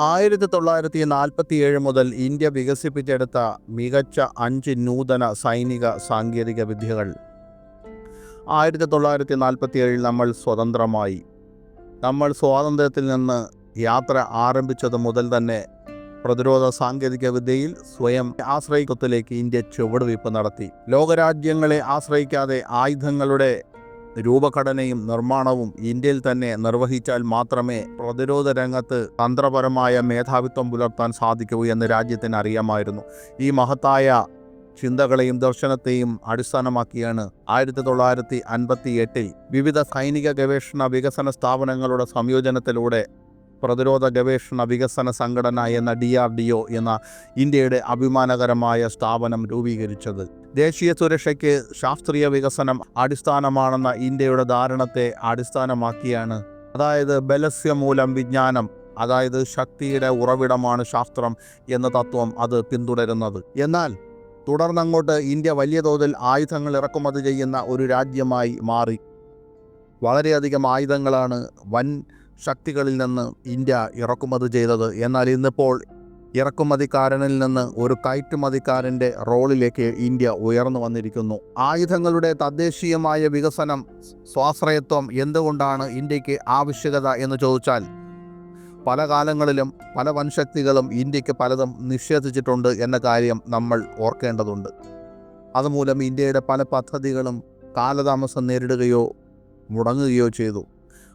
ആയിരത്തി തൊള്ളായിരത്തി നാൽപ്പത്തി ഏഴ് മുതൽ ഇന്ത്യ വികസിപ്പിച്ചെടുത്ത മികച്ച അഞ്ച് നൂതന സൈനിക സാങ്കേതിക വിദ്യകൾ. ആയിരത്തി തൊള്ളായിരത്തി നാൽപ്പത്തി ഏഴിൽ നമ്മൾ സ്വതന്ത്രമായി. നമ്മൾ സ്വാതന്ത്ര്യത്തിൽ നിന്ന് യാത്ര ആരംഭിച്ചത് മുതൽ തന്നെ പ്രതിരോധ സാങ്കേതിക വിദ്യയിൽ സ്വയം ആശ്രയിക്കത്തിലേക്ക് ഇന്ത്യ ചുവടുവയ്പ് നടത്തി. ലോകരാജ്യങ്ങളെ ആശ്രയിക്കാതെ ആയുധങ്ങളുടെ രൂപഘടനയും നിർമ്മാണവും ഇന്ത്യയിൽ തന്നെ നിർവഹിച്ചാൽ മാത്രമേ പ്രതിരോധ രംഗത്ത് തന്ത്രപരമായ മേധാവിത്വം പുലർത്താൻ സാധിക്കൂ എന്ന് രാജ്യത്തിന് അറിയാമായിരുന്നു. ഈ മഹത്തായ ചിന്തകളെയും ദർശനത്തെയും അടിസ്ഥാനമാക്കിയാണ് ആയിരത്തി തൊള്ളായിരത്തി അൻപത്തി എട്ടിൽ വിവിധ സൈനിക ഗവേഷണ വികസന സ്ഥാപനങ്ങളുടെ സംയോജനത്തിലൂടെ പ്രതിരോധ ഗവേഷണ വികസന സംഘടന എന്ന ഡി ആർ ഡി ഒ എന്ന ഇന്ത്യയുടെ അഭിമാനകരമായ സ്ഥാപനം രൂപീകരിച്ചത്. ദേശീയ സുരക്ഷയ്ക്ക് ശാസ്ത്രീയ വികസനം അടിസ്ഥാനമാണെന്ന ഇന്ത്യയുടെ ധാരണത്തെ അടിസ്ഥാനമാക്കിയാണ്. അതായത് ബലസ്യ മൂലം വിജ്ഞാനം അതായത് ശക്തിയുടെ ഉറവിടമാണ് ശാസ്ത്രം എന്ന തത്വം അത് പിന്തുടരുന്നത്. എന്നാൽ തുടർന്നങ്ങോട്ട് ഇന്ത്യ വലിയ തോതിൽ ആയുധങ്ങൾ ഇറക്കുമതി ചെയ്യുന്ന ഒരു രാജ്യമായി മാറി. വളരെയധികം ആയുധങ്ങളാണ് വൻ ശക്തികളിൽ നിന്ന് ഇന്ത്യ ഇറക്കുമതി ചെയ്തത്. എന്നാൽ ഇന്നിപ്പോൾ ഇറക്കുമതിക്കാരനിൽ നിന്ന് ഒരു കയറ്റുമതിക്കാരന്റെ റോളിലേക്ക് ഇന്ത്യ ഉയർന്നു വന്നിരിക്കുന്നു. ആയുധങ്ങളുടെ തദ്ദേശീയമായ വികസനം സ്വാശ്രയത്വം എന്തുകൊണ്ടാണ് ഇന്ത്യയ്ക്ക് ആവശ്യകത എന്ന് ചോദിച്ചാൽ പല കാലങ്ങളിലും പല വൻശക്തികളും ഇന്ത്യയ്ക്ക് പലതും നിഷേധിച്ചിട്ടുണ്ട് എന്ന കാര്യം നമ്മൾ ഓർക്കേണ്ടതുണ്ട്. അതുമൂലം ഇന്ത്യയുടെ പല പദ്ധതികളും കാലതാമസം നേരിടുകയോ മുടങ്ങുകയോ ചെയ്തു.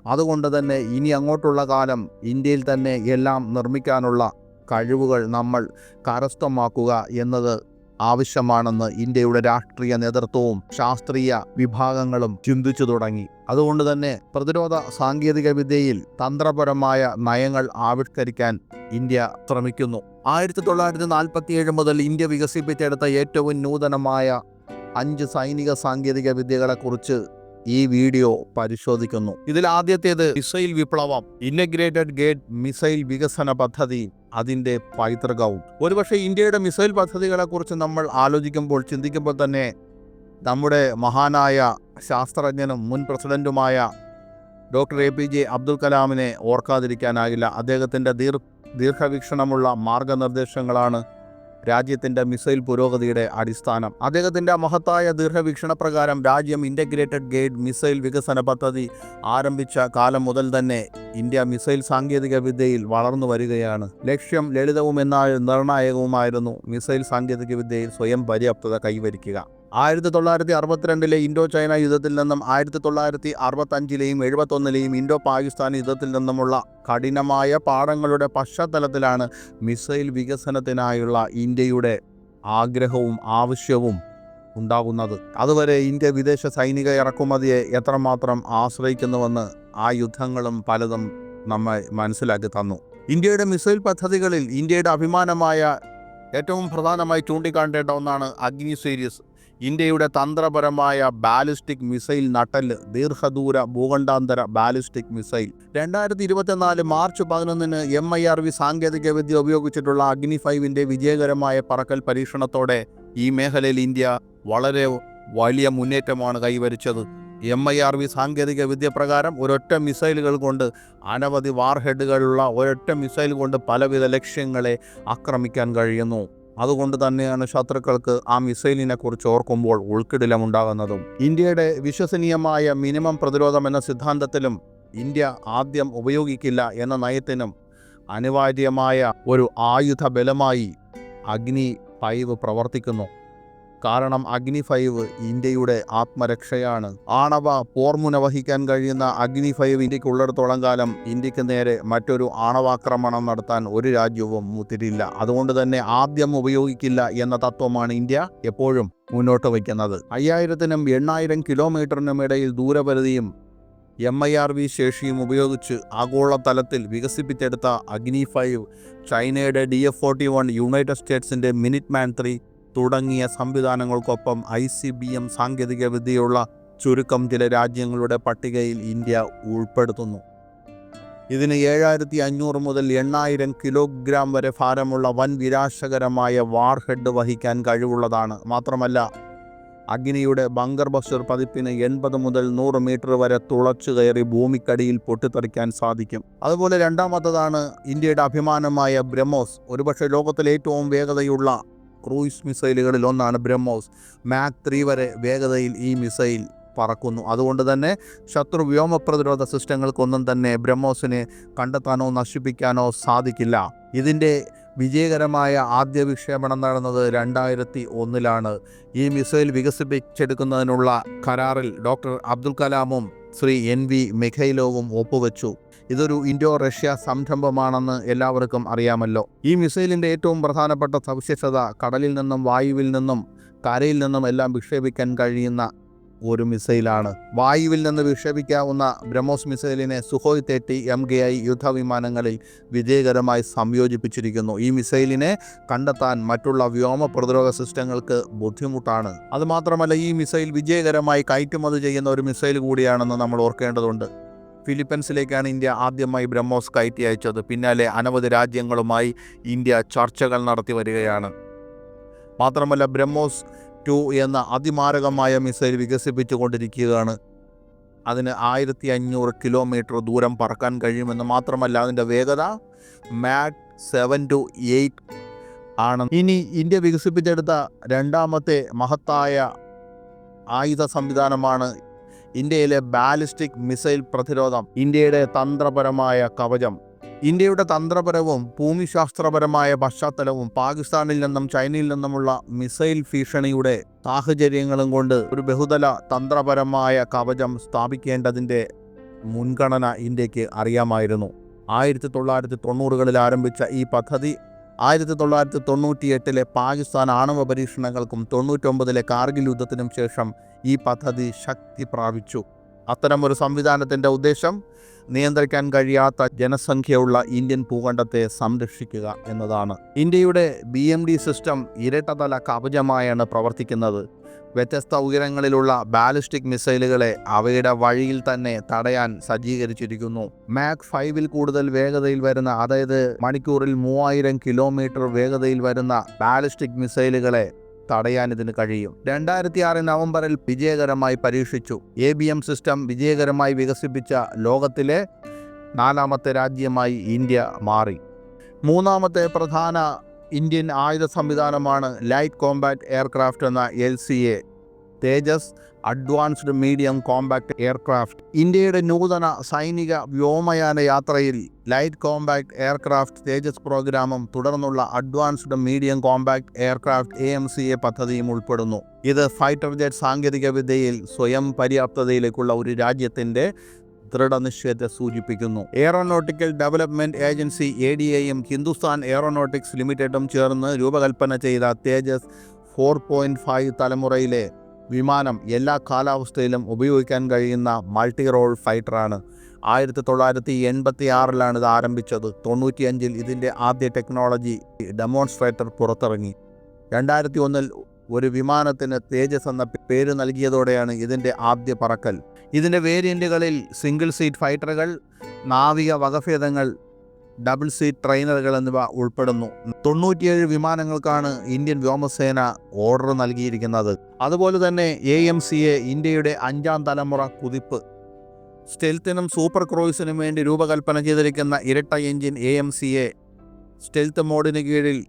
അതുകൊണ്ട് തന്നെ ഇനി അങ്ങോട്ടുള്ള കാലം ഇന്ത്യയിൽ തന്നെ എല്ലാം നിർമ്മിക്കാനുള്ള കഴിവുകൾ നമ്മൾ കരസ്ഥമാക്കുക എന്നത് ആവശ്യമാണെന്ന് ഇന്ത്യയുടെ രാഷ്ട്രീയ നേതൃത്വവും ശാസ്ത്രീയ വിഭാഗങ്ങളും ചിന്തിച്ചു തുടങ്ങി. അതുകൊണ്ട് തന്നെ പ്രതിരോധ സാങ്കേതിക വിദ്യയിൽ തന്ത്രപരമായ നയങ്ങൾ ആവിഷ്കരിക്കാൻ ഇന്ത്യ ശ്രമിക്കുന്നു. ആയിരത്തി തൊള്ളായിരത്തി നാൽപ്പത്തി ഏഴ് മുതൽ ഇന്ത്യ വികസിപ്പിച്ചെടുത്ത ഏറ്റവും നൂതനമായ അഞ്ച് സൈനിക സാങ്കേതിക വിദ്യകളെക്കുറിച്ച് ഈ വീഡിയോ പരിശോധിക്കുന്നു. ഇതിൽ ആദ്യത്തേത് മിസൈൽ വിപ്ലവം ഇന്റഗ്രേറ്റഡ് ഗേറ്റ് മിസൈൽ വികസന പദ്ധതി അതിന്റെ പൈതൃകവും. ഒരുപക്ഷെ ഇന്ത്യയുടെ മിസൈൽ പദ്ധതികളെക്കുറിച്ച് നമ്മൾ ആലോചിക്കുമ്പോൾ ചിന്തിക്കുമ്പോൾ തന്നെ നമ്മുടെ മഹാനായ ശാസ്ത്രജ്ഞനും മുൻ പ്രസിഡന്റുമായ doctor A P J Abdul കലാമിനെ ഓർക്കാതിരിക്കാനാകില്ല. അദ്ദേഹത്തിന്റെ ദീർ ദീർഘവീക്ഷണമുള്ള മാർഗനിർദ്ദേശങ്ങളാണ് രാജ്യത്തിന്റെ മിസൈൽ പുരോഗതിയുടെ അടിസ്ഥാനം. അദ്ദേഹത്തിന്റെ മഹത്തായ ദീർഘവീക്ഷണ പ്രകാരം രാജ്യം ഇന്റഗ്രേറ്റഡ് ഗേറ്റ് മിസൈൽ വികസന പദ്ധതി ആരംഭിച്ച കാലം മുതൽ തന്നെ ഇന്ത്യ മിസൈൽ സാങ്കേതിക വിദ്യയിൽ വളർന്നു വരികയാണ്. ലക്ഷ്യം ലളിതവും എന്നാൽ നിർണായകവുമായിരുന്നു മിസൈൽ സാങ്കേതിക വിദ്യയിൽ സ്വയം പര്യാപ്തത കൈവരിക്കുക. ആയിരത്തി തൊള്ളായിരത്തി അറുപത്തിരണ്ടിലെ ഇൻഡോ ചൈന യുദ്ധത്തിൽ നിന്നും ആയിരത്തി തൊള്ളായിരത്തി അറുപത്തഞ്ചിലെയും എഴുപത്തൊന്നിലെയും ഇൻഡോ പാകിസ്ഥാൻ യുദ്ധത്തിൽ നിന്നുമുള്ള കഠിനമായ പാഠങ്ങളുടെ പശ്ചാത്തലത്തിലാണ് മിസൈൽ വികസനത്തിനായുള്ള ഇന്ത്യയുടെ ആഗ്രഹവും ആവശ്യവും ഉണ്ടാകുന്നത്. അതുവരെ ഇന്ത്യ വിദേശ സൈനിക ഇറക്കുമതിയെ എത്രമാത്രം ആശ്രയിക്കുന്നുവെന്ന് ആ യുദ്ധങ്ങളും പലതും നമ്മെ മനസ്സിലാക്കി തന്നു. ഇന്ത്യയുടെ മിസൈൽ പദ്ധതികളിൽ ഇന്ത്യയുടെ അഭിമാനമായ ഏറ്റവും പ്രധാനമായി ചൂണ്ടിക്കാണ്ടേണ്ട ഒന്നാണ് അഗ്നി സീരീസ് ഇന്ത്യയുടെ തന്ത്രപരമായ ബാലിസ്റ്റിക് മിസൈൽ നട്ടൽ ദീർഘദൂര ഭൂഖണ്ഡാന്തര ബാലിസ്റ്റിക് മിസൈൽ. രണ്ടായിരത്തി ഇരുപത്തിനാല് മാർച്ച് പതിനൊന്നിന് എം ഐ ആർ വി സാങ്കേതിക വിദ്യ ഉപയോഗിച്ചിട്ടുള്ള അഗ്നി ഫൈവിന്റെ വിജയകരമായ പറക്കൽ പരീക്ഷണത്തോടെ ഈ മേഖലയിൽ ഇന്ത്യ വളരെ വലിയ മുന്നേറ്റമാണ് കൈവരിച്ചത്. എം ഐ ആർ വി സാങ്കേതിക വിദ്യ പ്രകാരം ഒരൊറ്റ മിസൈലുകൾ കൊണ്ട് അനവധി വാർഹെഡുകളുള്ള ഒരൊറ്റ മിസൈൽ കൊണ്ട് പലവിധ ലക്ഷ്യങ്ങളെ ആക്രമിക്കാൻ കഴിയുന്നു. അതുകൊണ്ട് തന്നെയാണ് ശത്രുക്കൾക്ക് ആ മിസൈലിനെ കുറിച്ച് ഓർക്കുമ്പോൾ ഉൾക്കിടിലമുണ്ടാകുന്നതും. ഇന്ത്യയുടെ വിശ്വസനീയമായ മിനിമം പ്രതിരോധം എന്ന സിദ്ധാന്തത്തിലും ഇന്ത്യ ആദ്യം ഉപയോഗിക്കില്ല എന്ന നയത്തിനും അനിവാര്യമായ ഒരു ആയുധ ബലമായി അഗ്നി ഫൈവ് പ്രവർത്തിക്കുന്നു. കാരണം അഗ്നി ഫൈവ് ഇന്ത്യയുടെ ആത്മരക്ഷയാണ്. ആണവ പോർമുന വഹിക്കാൻ കഴിയുന്ന അഗ്നി ഫൈവ് ഇന്ത്യയ്ക്ക് ഉള്ളിടത്തോളം കാലം ഇന്ത്യയ്ക്ക് നേരെ മറ്റൊരു ആണവാക്രമണം നടത്താൻ ഒരു രാജ്യവും മുത്തിരില്ല അതുകൊണ്ട് തന്നെ ആദ്യം ഉപയോഗിക്കില്ല എന്ന തത്വമാണ് ഇന്ത്യ എപ്പോഴും മുന്നോട്ട് വയ്ക്കുന്നത്. അയ്യായിരത്തിനും എണ്ണായിരം കിലോമീറ്ററിനും ഇടയിൽ ദൂരപരിധിയും എം ഐ ആർ വി ശേഷിയും ഉപയോഗിച്ച് ആഗോളതലത്തിൽ വികസിപ്പിച്ചെടുത്ത അഗ്നി ഫൈവ് ചൈനയുടെ D F forty one united സ്റ്റേറ്റ്സിന്റെ minute മാൻ ത്രീ തുടങ്ങിയ സംവിധാനങ്ങൾക്കൊപ്പം ഐ സി ബി എം സാങ്കേതികവിദ്യയുള്ള ചുരുക്കം ചില രാജ്യങ്ങളുടെ പട്ടികയിൽ ഇന്ത്യ ഉൾപ്പെടുത്തുന്നു. ഇതിന് ഏഴായിരത്തി അഞ്ഞൂറ് മുതൽ എണ്ണായിരം കിലോഗ്രാം വരെ ഭാരമുള്ള വൻ വിനാശകരമായ വാർഹെഡ് വഹിക്കാൻ കഴിവുള്ളതാണ്. മാത്രമല്ല അഗ്നിയുടെ ബങ്കർ ബസ്റ്റർ പതിപ്പിന് എൺപത് മുതൽ നൂറ് മീറ്റർ വരെ തുളച്ചു കയറി ഭൂമിക്കടിയിൽ പൊട്ടിത്തെറിക്കാൻ സാധിക്കും. അതുപോലെ രണ്ടാമത്തതാണ് ഇന്ത്യയുടെ അഭിമാനമായ ബ്രഹ്മോസ്. ഒരുപക്ഷെ ലോകത്തിലെ ഏറ്റവും വേഗതയുള്ള ക്രൂയിസ് മിസൈലുകളിൽ ഒന്നാണ് ബ്രഹ്മോസ്. മാക് ത്രീ വരെ വേഗതയിൽ ഈ മിസൈൽ പറക്കുന്നു. അതുകൊണ്ട് തന്നെ ശത്രു വ്യോമ പ്രതിരോധ സിസ്റ്റങ്ങൾക്കൊന്നും തന്നെ ബ്രഹ്മോസിനെ കണ്ടെത്താനോ നശിപ്പിക്കാനോ സാധിക്കില്ല. ഇതിന്റെ വിജയകരമായ ആദ്യ വിക്ഷേപണം നടന്നത് രണ്ടായിരത്തി ഒന്നിലാണ്. ഈ മിസൈൽ വികസിപ്പിച്ചെടുക്കുന്നതിനുള്ള കരാറിൽ ഡോക്ടർ അബ്ദുൽ കലാമും ശ്രീ എൻ വി മിഖൈലോവും ഒപ്പുവെച്ചു. ഇതൊരു ഇൻഡോ റഷ്യ സംരംഭമാണെന്ന് എല്ലാവർക്കും അറിയാമല്ലോ. ഈ മിസൈലിന്റെ ഏറ്റവും പ്രധാനപ്പെട്ട സവിശേഷത കടലിൽ നിന്നും വായുവിൽ നിന്നും കരയിൽ നിന്നും എല്ലാം വിക്ഷേപിക്കാൻ കഴിയുന്ന ഒരു മിസൈലാണ്. വായുവിൽ നിന്ന് വിക്ഷേപിക്കാവുന്ന ബ്രഹ്മോസ് മിസൈലിനെ സുഹോയ് തേട്ടി എം കെ ഐ യുദ്ധവിമാനങ്ങളിൽ വിജയകരമായി സംയോജിപ്പിച്ചിരിക്കുന്നു. ഈ മിസൈലിനെ കണ്ടെത്താൻ മറ്റുള്ള വ്യോമ പ്രതിരോധ സിസ്റ്റങ്ങൾക്ക് ബുദ്ധിമുട്ടാണ്. അതുമാത്രമല്ല ഈ മിസൈൽ വിജയകരമായി കയറ്റുമതി ചെയ്യുന്ന ഒരു മിസൈൽ കൂടിയാണെന്ന് നമ്മൾ ഓർക്കേണ്ടതുണ്ട്. ഫിലിപ്പീൻസിലേക്കാണ് ഇന്ത്യ ആദ്യമായി ബ്രഹ്മോസ് കയറ്റി അയച്ചത്. പിന്നാലെ അനവധി രാജ്യങ്ങളുമായി ഇന്ത്യ ചർച്ചകൾ നടത്തി വരികയാണ്. മാത്രമല്ല ബ്രഹ്മോസ് ടു എന്ന അതിമാരകമായ മിസൈൽ വികസിപ്പിച്ചുകൊണ്ടിരിക്കുകയാണ്. അതിന് ആയിരത്തി അഞ്ഞൂറ് കിലോമീറ്റർ ദൂരം പറക്കാൻ കഴിയുമെന്ന് മാത്രമല്ല അതിന്റെ വേഗത മാക് സെവൻ ടു എയ്റ്റ് ആണ്. ഇനി ഇന്ത്യ വികസിപ്പിച്ചെടുത്ത രണ്ടാമത്തെ മഹത്തായ ആയുധ സംവിധാനമാണ് ഇന്ത്യയിലെ ബാലിസ്റ്റിക് മിസൈൽ പ്രതിരോധം ഇന്ത്യയുടെ തന്ത്രപരമായ കവചം. ഇന്ത്യയുടെ തന്ത്രപരവും ഭൂമിശാസ്ത്രപരമായ പശ്ചാത്തലവും പാകിസ്ഥാനിൽ നിന്നും ചൈനയിൽ നിന്നുമുള്ള മിസൈൽ ഭീഷണിയുടെ സാഹചര്യങ്ങളും കൊണ്ട് ഒരു ബഹുതല തന്ത്രപരമായ കവചം സ്ഥാപിക്കേണ്ടതിന്റെ മുൻഗണന ഇന്ത്യയ്ക്ക് അറിയാമായിരുന്നു. ആയിരത്തി തൊള്ളായിരത്തി തൊണ്ണൂറുകളിൽ ആരംഭിച്ച ഈ പദ്ധതി ആയിരത്തി തൊള്ളായിരത്തി തൊണ്ണൂറ്റിയെട്ടിലെ പാകിസ്ഥാൻ ആണവ പരീക്ഷണങ്ങൾക്കും തൊണ്ണൂറ്റൊമ്പതിലെ കാർഗിൽ യുദ്ധത്തിനും ശേഷം ഈ പദ്ധതി ശക്തി പ്രാപിച്ചു. അത്തരമൊരു സംവിധാനത്തിന്റെ ഉദ്ദേശം നിയന്ത്രിക്കാൻ കഴിയാത്ത ജനസംഖ്യയുള്ള ഇന്ത്യൻ ഭൂഖണ്ഡത്തെ സംരക്ഷിക്കുക എന്നതാണ്. ഇന്ത്യയുടെ ബി എം ഡി സിസ്റ്റം ഇരട്ടതല കവചമായാണ് പ്രവർത്തിക്കുന്നത്. വ്യത്യസ്ത ഉയരങ്ങളിലുള്ള ബാലിസ്റ്റിക് മിസൈലുകളെ അവയുടെ വഴിയിൽ തന്നെ തടയാൻ സജ്ജീകരിച്ചിരിക്കുന്നു. മാക് ഫൈവിൽ കൂടുതൽ വേഗതയിൽ വരുന്ന അതായത് മണിക്കൂറിൽ മൂവായിരം കിലോമീറ്റർ വേഗതയിൽ വരുന്ന ബാലിസ്റ്റിക് മിസൈലുകളെ തടയാൻ ഇതിന് കഴിയും. രണ്ടായിരത്തി ആറ് നവംബറിൽ വിജയകരമായി പരീക്ഷിച്ചു. എ ബി എം സിസ്റ്റം വിജയകരമായി വികസിപ്പിച്ച ലോകത്തിലെ നാലാമത്തെ രാജ്യമായി ഇന്ത്യ മാറി. മൂന്നാമത്തെ പ്രധാന ഇന്ത്യൻ ആയുധ സംവിധാനമാണ് ലൈറ്റ് കോമ്പാറ്റ് എയർക്രാഫ്റ്റ് എന്ന L C A. Tejas advanced medium compact aircraft. ഇന്ത്യയുടെ നൂതന സൈനിക വ്യോമയാന യാത്രയിൽ ലൈറ്റ് കോമ്പാക്ട് എയർക്രാഫ്റ്റ് തേജസ് പ്രോഗ്രാമും തുടർന്നുള്ള advanced medium compact aircraft A M C A പദ്ധതിയും ഉൾപ്പെടുന്നു. ഇത് ഫൈറ്റർ ജെറ്റ് സാങ്കേതികവിദ്യയിൽ സ്വയം പര്യാപ്തതയിലേക്കുള്ള ഒരു രാജ്യത്തിന്റെ ദൃഢനിശ്ചയത്തെ സൂചിപ്പിക്കുന്നു. Aeronautical development agency A D എയും ഹിന്ദുസ്ഥാൻ എയറോനോട്ടിക്സ് ലിമിറ്റഡും ചേർന്ന് രൂപകൽപ്പന ചെയ്ത തേജസ് ഫോർ പോയിന്റ് ഫൈവ് തലമുറയിലെ വിമാനം എല്ലാ കാലാവസ്ഥയിലും ഉപയോഗിക്കാൻ കഴിയുന്ന മൾട്ടി റോൾ ഫൈറ്ററാണ്. ആയിരത്തി തൊള്ളായിരത്തി എൺപത്തി ആറിലാണ് ഇത് ആരംഭിച്ചത്. തൊണ്ണൂറ്റിയഞ്ചിൽ ഇതിന്റെ ആദ്യ ടെക്നോളജി ഡെമോൺസ്ട്രേറ്റർ പുറത്തിറങ്ങി. രണ്ടായിരത്തി ഒന്നിൽ ഒരു വിമാനത്തിന് തേജസ് എന്ന പേര് നൽകിയതോടെയാണ് ഇതിന്റെ ആദ്യ പറക്കൽ. ഇതിന്റെ വേരിയന്റുകളിൽ സിംഗിൾ സീറ്റ് ഫൈറ്ററുകൾ നാവിക വകഭേദങ്ങൾ ഡബിൾ സീറ്റ് ട്രെയിനറുകൾ എന്നിവ ഉൾപ്പെടുന്നു. തൊണ്ണൂറ്റിയേഴ് വിമാനങ്ങൾക്കാണ് ഇന്ത്യൻ വ്യോമസേന ഓർഡർ നൽകിയിരിക്കുന്നത്. അതുപോലെ തന്നെ എ എം സി എ ഇന്ത്യയുടെ അഞ്ചാം തലമുറ കുതിപ്പ്. സ്റ്റെൽത്തിനും സൂപ്പർ ക്രൂയിസിനും വേണ്ടി രൂപകൽപ്പന ചെയ്തിരിക്കുന്ന ഇരട്ട engine A M C A stealth മോഡിന് കീഴിൽ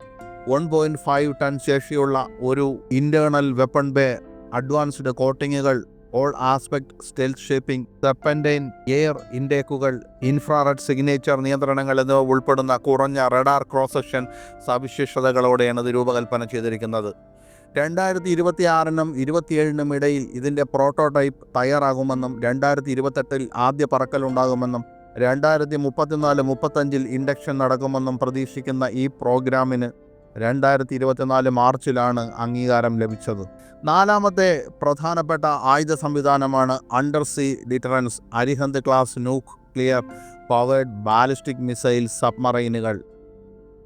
വൺ പോയിന്റ് ഫൈവ് ടൺ ശേഷിയുള്ള ഒരു internal weapon bay advanced കോട്ടിങ്ങുകൾ all aspect stealth shaping serpentine air ഇൻടേക്കുകൾ infrared signature നിയന്ത്രണങ്ങൾ എന്നിവ ഉൾപ്പെടുന്ന കുറഞ്ഞ റഡാർ ക്രോസ് സെക്ഷൻ സവിശേഷതകളോടെയാണ് ഇത് രൂപകൽപ്പന ചെയ്തിരിക്കുന്നത്. രണ്ടായിരത്തി ഇരുപത്തി ആറിനും ഇരുപത്തിയേഴിനും ഇടയിൽ ഇതിന്റെ പ്രോട്ടോടൈപ്പ് തയ്യാറാകുമെന്നും രണ്ടായിരത്തി ഇരുപത്തെട്ടിൽ ആദ്യ പറക്കലുണ്ടാകുമെന്നും രണ്ടായിരത്തി മുപ്പത്തിനാല് മുപ്പത്തഞ്ചിൽ ഇൻഡക്ഷൻ നടക്കുമെന്നും പ്രതീക്ഷിക്കുന്ന ഈ പ്രോഗ്രാമിന് രണ്ടായിരത്തി ഇരുപത്തിനാല് മാർച്ചിലാണ് അംഗീകാരം ലഭിച്ചത്. നാലാമത്തെ പ്രധാനപ്പെട്ട ആയുധ സംവിധാനമാണ് under sea deterrence Arihant class nuclear powered ballistic missile സബ്മറൈനുകൾ.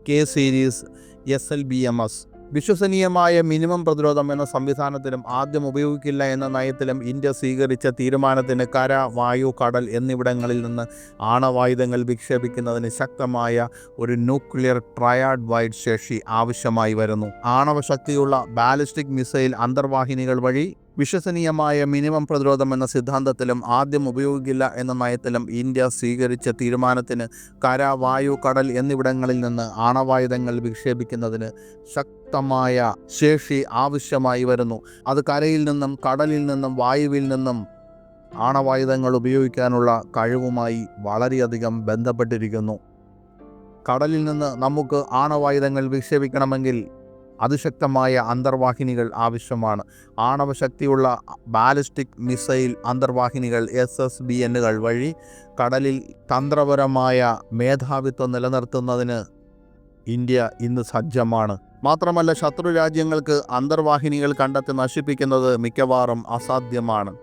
K series S L B M S വിശ്വസനീയമായ മിനിമം പ്രതിരോധം എന്ന സംവിധാനത്തിലും ആദ്യം ഉപയോഗിക്കില്ല എന്ന നയത്തിലും ഇന്ത്യ സ്വീകരിച്ച തീരുമാനത്തിന് കര വായു കടൽ എന്നിവിടങ്ങളിൽ നിന്ന് ആണവായുധങ്ങൾ വിക്ഷേപിക്കുന്നതിന് ശക്തമായ ഒരു ന്യൂക്ലിയർ ട്രയാഡ് വൈഡ് ശേഷി ആവശ്യമായി വരുന്നു. ആണവശക്തിയുള്ള ബാലിസ്റ്റിക് മിസൈൽ അന്തർവാഹിനികൾ വഴി വിശ്വസനീയമായ മിനിമം പ്രതിരോധം എന്ന സിദ്ധാന്തത്തിലും ആദ്യം ഉപയോഗിക്കില്ല എന്ന നയത്തിലും ഇന്ത്യ സ്വീകരിച്ച തീരുമാനത്തിന് കര വായു കടൽ എന്നിവിടങ്ങളിൽ നിന്ന് ആണവായുധങ്ങൾ വിക്ഷേപിക്കുന്നതിന് ശക്തമായ ശേഷി ആവശ്യമായി വരുന്നു. അത് കരയിൽ നിന്നും കടലിൽ നിന്നും വായുവിൽ നിന്നും ആണവായുധങ്ങൾ ഉപയോഗിക്കാനുള്ള കഴിവുമായി വളരെയധികം ബന്ധപ്പെട്ടിരിക്കുന്നു. കടലിൽ നിന്ന് നമുക്ക് ആണവായുധങ്ങൾ വിക്ഷേപിക്കണമെങ്കിൽ അതിശക്തമായ അന്തർവാഹിനികൾ ആവശ്യമാണ്. ആണവശക്തിയുള്ള ബാലിസ്റ്റിക് മിസൈൽ അന്തർവാഹിനികൾ എസ് എസ് ബി എന്നുകൾ വഴി കടലിൽ തന്ത്രപരമായ മേധാവിത്വം നിലനിർത്തുന്നതിന് ഇന്ത്യ ഇന്ന് സജ്ജമാണ്. മാത്രമല്ല ശത്രു രാജ്യങ്ങൾക്ക് അന്തർവാഹിനികൾ കണ്ടെത്തി നശിപ്പിക്കുന്നത് മിക്കവാറും അസാധ്യമാണ്.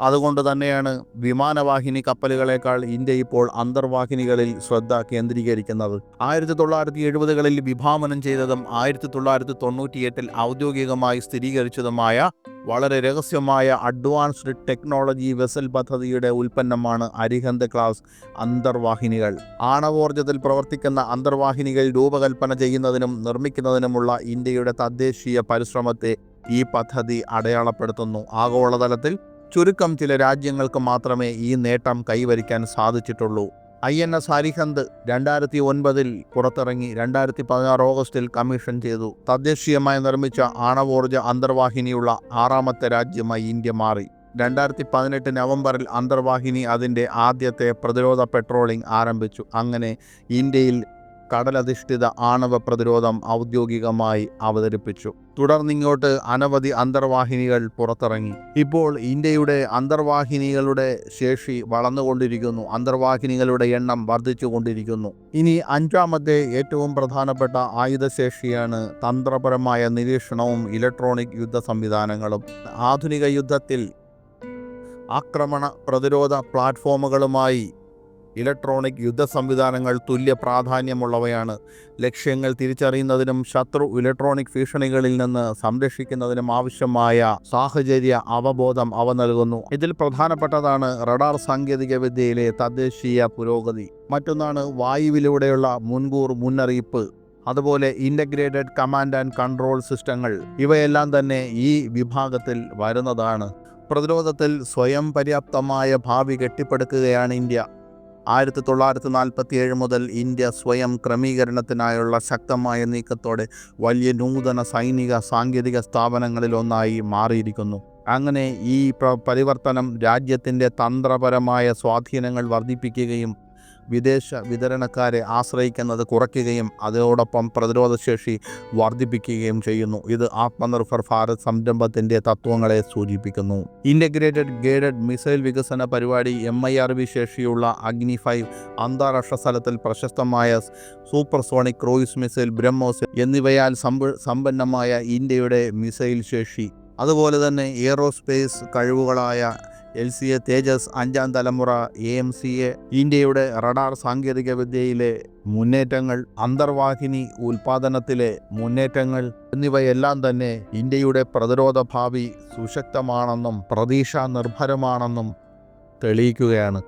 അതുകൊണ്ട് തന്നെയാണ് വിമാനവാഹിനി കപ്പലുകളേക്കാൾ ഇന്ത്യ ഇപ്പോൾ അന്തർവാഹിനികളിൽ ശ്രദ്ധ കേന്ദ്രീകരിക്കുന്നത്. ആയിരത്തി തൊള്ളായിരത്തി എഴുപതുകളിൽ വിഭാവനം ചെയ്തതും ആയിരത്തി തൊള്ളായിരത്തി തൊണ്ണൂറ്റിയെട്ടിൽ ഔദ്യോഗികമായി സ്ഥിരീകരിച്ചതുമായ വളരെ രഹസ്യമായ അഡ്വാൻസ്ഡ് ടെക്നോളജി വെസൽ പദ്ധതിയുടെ ഉൽപ്പന്നമാണ് അരിഹന്ത് ക്ലാസ് അന്തർവാഹിനികൾ. ആണവോർജത്തിൽ പ്രവർത്തിക്കുന്ന അന്തർവാഹിനികൾ രൂപകൽപ്പന ചെയ്യുന്നതിനും നിർമ്മിക്കുന്നതിനുമുള്ള ഇന്ത്യയുടെ തദ്ദേശീയ പരിശ്രമത്തെ ഈ പദ്ധതി അടയാളപ്പെടുത്തുന്നു. ആഗോളതലത്തിൽ ചുരുക്കം ചില രാജ്യങ്ങൾക്ക് മാത്രമേ ഈ നേട്ടം കൈവരിക്കാൻ സാധിച്ചിട്ടുള്ളൂ. ഐ എൻ എസ് ഹരിഹന്ത് രണ്ടായിരത്തി ഒൻപതിൽ പുറത്തിറങ്ങി രണ്ടായിരത്തി പതിനാറ് ഓഗസ്റ്റിൽ കമ്മീഷൻ ചെയ്തു. തദ്ദേശീയമായി നിർമ്മിച്ച ആണവോർജ അന്തർവാഹിനിയുള്ള ആറാമത്തെ രാജ്യമായി ഇന്ത്യ മാറി. രണ്ടായിരത്തി പതിനെട്ട് നവംബറിൽ അന്തർവാഹിനി അതിന്റെ ആദ്യത്തെ പ്രതിരോധ പെട്രോളിംഗ് ആരംഭിച്ചു. അങ്ങനെ ഇന്ത്യയിൽ കടലധിഷ്ഠിത ആണവ പ്രതിരോധം ഔദ്യോഗികമായി അവതരിപ്പിച്ചു. തുടർന്നിങ്ങോട്ട് അനവധി അന്തർവാഹിനികൾ പുറത്തിറങ്ങി. ഇപ്പോൾ ഇന്ത്യയുടെ അന്തർവാഹിനികളുടെ ശേഷി വളർന്നുകൊണ്ടിരിക്കുന്നു. അന്തർവാഹിനികളുടെ എണ്ണം വർദ്ധിച്ചുകൊണ്ടിരിക്കുന്നു. ഇനി അഞ്ചാമത്തെ ഏറ്റവും പ്രധാനപ്പെട്ട ആയുധശേഷിയാണ് തന്ത്രപരമായ നിരീക്ഷണവും ഇലക്ട്രോണിക് യുദ്ധ സംവിധാനങ്ങളും. ആധുനിക യുദ്ധത്തിൽ ആക്രമണ പ്രതിരോധ പ്ലാറ്റ്ഫോമുകളുമായി ഇലക്ട്രോണിക് യുദ്ധ സംവിധാനങ്ങൾ തുല്യ പ്രാധാന്യമുള്ളവയാണ്. ലക്ഷ്യങ്ങൾ തിരിച്ചറിയുന്നതിനും ശത്രു ഇലക്ട്രോണിക് ഭീഷണികളിൽ നിന്ന് സംരക്ഷിക്കുന്നതിനും ആവശ്യമായ സാഹചര്യ അവബോധം അവ നൽകുന്നു. ഇതിൽ പ്രധാനപ്പെട്ടതാണ് റഡാർ സാങ്കേതിക വിദ്യയിലെ തദ്ദേശീയ പുരോഗതി. മറ്റൊന്നാണ് വായുവിലൂടെയുള്ള മുൻകൂർ മുന്നറിയിപ്പ്. അതുപോലെ ഇന്റഗ്രേറ്റഡ് കമാൻഡ് ആൻഡ് കൺട്രോൾ സിസ്റ്റങ്ങൾ. ഇവയെല്ലാം തന്നെ ഈ വിഭാഗത്തിൽ വരുന്നതാണ്. പ്രതിരോധത്തിൽ സ്വയം പര്യാപ്തമായ ഭാവി കെട്ടിപ്പടുക്കുകയാണ് ഇന്ത്യ. ആയിരത്തി തൊള്ളായിരത്തി നാൽപ്പത്തി ഏഴ് മുതൽ ഇന്ത്യ സ്വയം ക്രമീകരണത്തിനായുള്ള ശക്തമായ നീക്കത്തോടെ വലിയ നൂതന സൈനിക സാങ്കേതിക സ്ഥാപനങ്ങളിലൊന്നായി മാറിയിരിക്കുന്നു. അങ്ങനെ ഈ പരിവർത്തനം രാജ്യത്തിന്റെ തന്ത്രപരമായ സ്വാധീനങ്ങൾ വർദ്ധിപ്പിക്കുകയും വിദേശ വിതരണക്കാരെ ആശ്രയിക്കുന്നത് കുറയ്ക്കുകയും അതോടൊപ്പം പ്രതിരോധശേഷി വർദ്ധിപ്പിക്കുകയും ചെയ്യുന്നു. ഇത് ആത്മനിർഭർ ഭാരത് സംരംഭത്തിന്റെ തത്വങ്ങളെ സൂചിപ്പിക്കുന്നു. ഇന്റഗ്രേറ്റഡ് ഗൈഡഡ് മിസൈൽ വികസന പരിപാടി എം ഐ ആർ വി ശേഷിയുള്ള അഗ്നി ഫൈവ് അന്താരാഷ്ട്ര തലത്തിൽ പ്രശസ്തമായ സൂപ്പർസോണിക് ക്രൂയിസ് മിസൈൽ ബ്രഹ്മോസ് എന്നിവയാൽ സമ്പ സമ്പന്നമായ ഇന്ത്യയുടെ മിസൈൽ ശേഷി. അതുപോലെ തന്നെ എയറോസ്പേസ് കഴിവുകളായ എൽ സി എ തേജസ് അഞ്ചാം തലമുറ എ എം സി എ ഇന്ത്യയുടെ റഡാർ സാങ്കേതിക വിദ്യയിലെ മുന്നേറ്റങ്ങൾ അന്തർവാഹിനി ഉൽപാദനത്തിലെ മുന്നേറ്റങ്ങൾ എന്നിവയെല്ലാം തന്നെ ഇന്ത്യയുടെ പ്രതിരോധ ഭാവി സുശക്തമാണെന്നും പ്രതീക്ഷ നിർഭരമാണെന്നും തെളിയിക്കുകയാണ്.